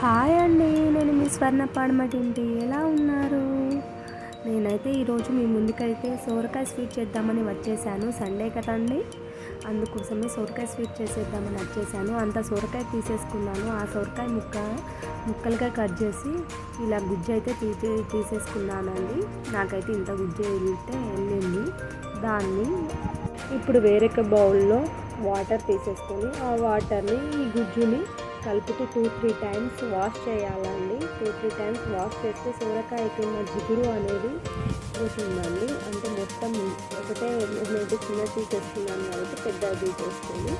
Hi అండి నేను మీ స్వర్ణ పాడమటింటి ఎలా ఉన్నారు? నేనైతే ఈరోజు మీ ముందుకైతే సోరకాయ స్వీట్ చేద్దామని వచ్చేసాను. సండే కదండి అందుకోసమే సోరకాయ స్వీట్ చేసేద్దామని వచ్చేసాను. అంత సోరకాయ తీసేసుకున్నాను. ఆ సోరకాయ ముక్క ముక్కలుగా కట్ చేసి ఇలా గుజ్జు అయితే తీసే తీసేసుకున్నానండి. నాకైతే ఇంత గుజ్జు వెళ్తే వెళ్ళింది. దాన్ని ఇప్పుడు వేరొక బౌల్లో వాటర్ తీసేసుకొని ఆ వాటర్ని ఈ గుజ్జుని కలుపుతూ టూ త్రీ టైమ్స్ వాష్ చేయాలండి. టూ త్రీ టైమ్స్ వాష్ చేస్తే సోరకాయకి ఉన్న జిగురు అనేది పోతుందండి. అంటే మొత్తం ఒకటే నేను చిన్న తీసేస్తున్నాను కాబట్టి పెద్దది తీసేస్తుంది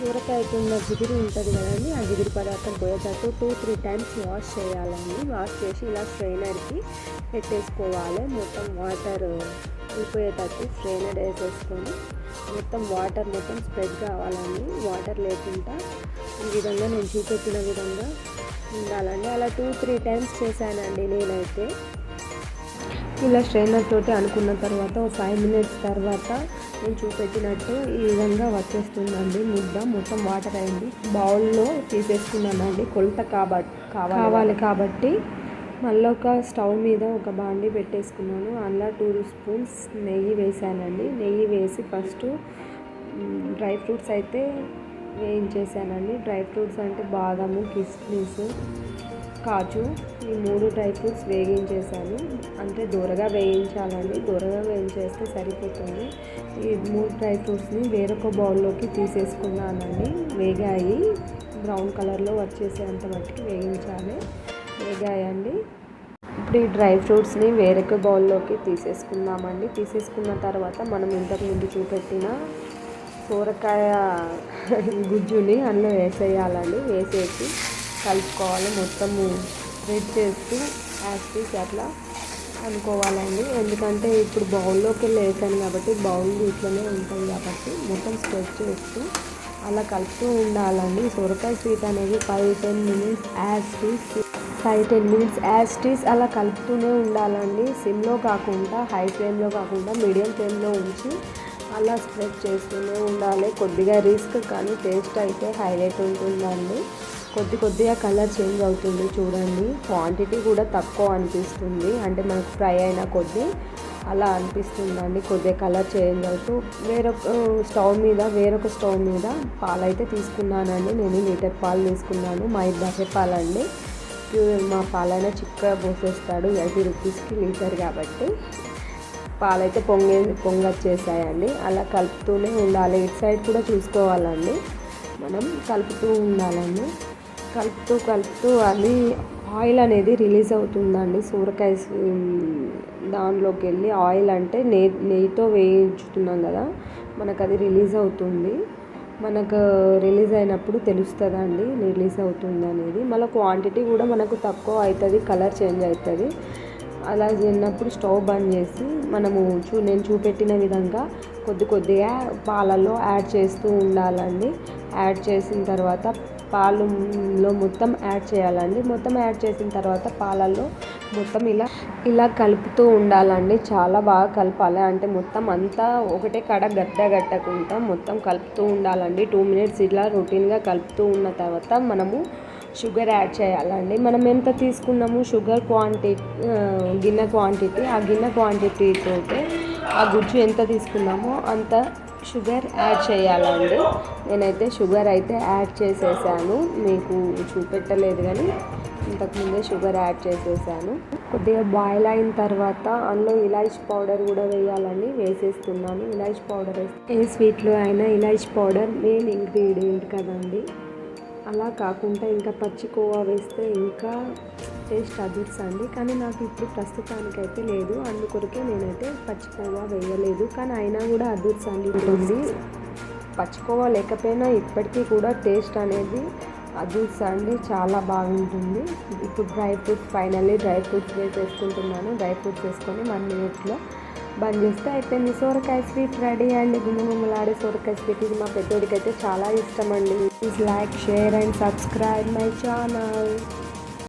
సోరకాయకి ఉన్న జిగురు ఉంటుంది కదండి ఆ జిగురు పదార్థం పోయేటట్టు టూ త్రీ టైమ్స్ వాష్ చేయాలండి. వాష్ చేసి ఇలా స్ట్రైనర్కి పెట్టేసుకోవాలి. మొత్తం వాటర్ వెళ్ళిపోయేటట్టు స్ట్రైనర్ వేసేసుకొని మొత్తం వాటర్ మొత్తం స్ప్రెడ్ కావాలండి. వాటర్ లేకుండా ఈ విధంగా నేను చూపెట్టిన విధంగా ఉండాలండి. అలా టూ త్రీ టైమ్స్ చేశానండి నేనైతే. ఇలా స్ట్రైనర్ తోటి అనుకున్న తర్వాత ఒక ఫైవ్ మినిట్స్ తర్వాత నేను చూపెట్టినట్టు ఈ విధంగా వచ్చేస్తుందండి ముద్ద. మొత్తం వాటర్ అయింది. బౌల్లో తీసేసుకున్నానండి. కొలత కాబట్టి కావాలి కాబట్టి మళ్ళీ ఒక స్టవ్ మీద ఒక బాండి పెట్టేసుకున్నాను. అందులో టూ స్పూన్స్ నెయ్యి వేసానండి. నెయ్యి వేసి ఫస్ట్ డ్రై ఫ్రూట్స్ అయితే వేయించేసానండి. డ్రై ఫ్రూట్స్ అంటే బాదాము కిస్మిస్ కాజు ఈ మూడు డ్రై ఫ్రూట్స్ వేగించేసాను. అంటే దూరగా వేయించాలండి. దూరగా వేయించేస్తే సరిపోతుంది. ఈ మూడు డ్రై ఫ్రూట్స్ని వేరొక బౌల్లోకి తీసేసుకున్నానండి. వేగాయి. బ్రౌన్ కలర్లో వచ్చేసేంత మట్టికి వేయించాలి. వేగాయండి. ఇప్పుడు ఈ డ్రై ఫ్రూట్స్ని వేరొక బౌల్లోకి తీసేసుకుందామండి. తీసేసుకున్న తర్వాత మనం ఇంతకు ముందు చూపెట్టిన సోరకాయ గుజ్జుని అందులో వేసేయాలండి. వేసేసి కలుపుకోవాలి. మొత్తము స్ప్రెడ్ చేస్తూ యాస్టీస్ అట్లా అనుకోవాలండి. ఎందుకంటే ఇప్పుడు బౌల్లోకి వెళ్ళి వేసాను కాబట్టి బౌల్ ఇట్లనే ఉంటుంది కాబట్టి మొత్తం స్ప్రెడ్ చేస్తూ అలా కలుపుతూ ఉండాలండి. సొరకాయ స్వీట్ అనేది five ten minutes యాస్టీస్ five ten minutes యాస్టీస్ అలా కలుపుతూనే ఉండాలండి. సిమ్లో కాకుండా హై ఫ్లేమ్లో కాకుండా మీడియం ఫ్లేమ్లో ఉంచి అలా స్ప్రెడ్ చేస్తూనే ఉండాలి. కొద్దిగా రిస్క్ కానీ టేస్ట్ అయితే హైలైట్ ఉంటుందండి. కొద్ది కొద్దిగా కలర్ చేంజ్ అవుతుంది చూడండి. క్వాంటిటీ కూడా తక్కువ అనిపిస్తుంది. అంటే మనకు ఫ్రై అయిన కొద్దీ అలా అనిపిస్తుందండి. కొద్దిగా కలర్ చేంజ్ అవుతూ వేరొక స్టవ్ మీద వేరొక స్టవ్ మీద పాలు అయితే తీసుకున్నానండి. నేను లీటర్ పాలు తీసుకున్నాను. మా ఇద్దరు పాలండి మా పాలైనా చిక్కగా పోసేస్తాడు. ఎయిటీ రూపీస్కి లీటర్ కాబట్టి పాలైతే పొంగే పొంగొచ్చేసాయండి. అలా కలుపుతూనే ఉండాలి. ఇటు సైడ్ కూడా చూసుకోవాలండి. మనం కలుపుతూ ఉండాలండి. కలుపుతూ కలుపుతూ అది ఆయిల్ అనేది రిలీజ్ అవుతుందండి. సూరకాయ దానిలోకి వెళ్ళి ఆయిల్ అంటే నెయ్యి నెయ్యితో వేయించుతున్నాం కదా మనకు అది రిలీజ్ అవుతుంది. మనకు రిలీజ్ అయినప్పుడు తెలుస్తుందండి రిలీజ్ అవుతుంది అనేది. మళ్ళీ క్వాంటిటీ కూడా మనకు తక్కువ అవుతుంది కలర్ చేంజ్ అవుతుంది. అలా చేసినప్పుడు స్టవ్ బంద్ చేసి మనము చూ నేను చూపెట్టిన విధంగా కొద్ది కొద్దిగా పాలల్లో యాడ్ చేస్తూ ఉండాలండి. యాడ్ చేసిన తర్వాత పాలులో మొత్తం యాడ్ చేయాలండి. మొత్తం యాడ్ చేసిన తర్వాత పాలల్లో మొత్తం ఇలా ఇలా కలుపుతూ ఉండాలండి. చాలా బాగా కలపాలి. అంటే మొత్తం అంతా ఒకటే కడ గడ్డ గట్టకుండా మొత్తం కలుపుతూ ఉండాలండి. టూ మినిట్స్ ఇలా రొటీన్గా కలుపుతూ ఉన్న తర్వాత మనము షుగర్ యాడ్ చేయాలండి. మనం ఎంత తీసుకున్నాము? షుగర్ క్వాంటిటీ గిన్నె క్వాంటిటీ ఆ గిన్నె క్వాంటిటీతో ఆ గుజ్జు ఎంత తీసుకున్నామో అంత షుగర్ యాడ్ చేయాలండి. నేనైతే షుగర్ అయితే యాడ్ చేసేసాను. మీకు చూపెట్టలేదు కానీ ఇంతకుముందే షుగర్ యాడ్ చేసేసాను. కొద్దిగా బాయిల్ అయిన తర్వాత అందులో ఇలాచీ పౌడర్ కూడా వేయాలని వేసేస్తున్నాను. ఇలాచ్ పౌడర్ ఏ స్వీట్లో అయినా ఇలాచీ పౌడర్ మెయిన్ ఇంగ్రీడియంట్ కదండి. అలా కాకుండా ఇంకా పచ్చి కోవా వేస్తే ఇంకా టేస్ట్ అదుర్స్ అండి కానీ నాకు ఇప్పుడు ప్రస్తుతానికైతే లేదు. అందుకొరకే నేనైతే పచ్చి కోవా వేయలేదు. కానీ అయినా కూడా అదుర్స్ అండి ఉంటుంది పచ్చి కోవా లేకపోయినా ఇప్పటికీ కూడా టేస్ట్ అనేది అదుర్స్ అండి చాలా బాగుంటుంది. ఇప్పుడు dry fruits finally dry fruits వేసేసుకుంటున్నాను. డ్రై ఫ్రూట్స్ వేసుకొని వన్ మినిట్లో బంద్ చేస్తే అయిపోయింది. సోరకాయ స్వీట్ రెడీ అండి. గుమ్మగుమ్మలాడే సోరకాయ స్వీట్ ఇది మా పెద్దోడికి అయితే చాలా ఇష్టం అండి. Please like share and subscribe my channel.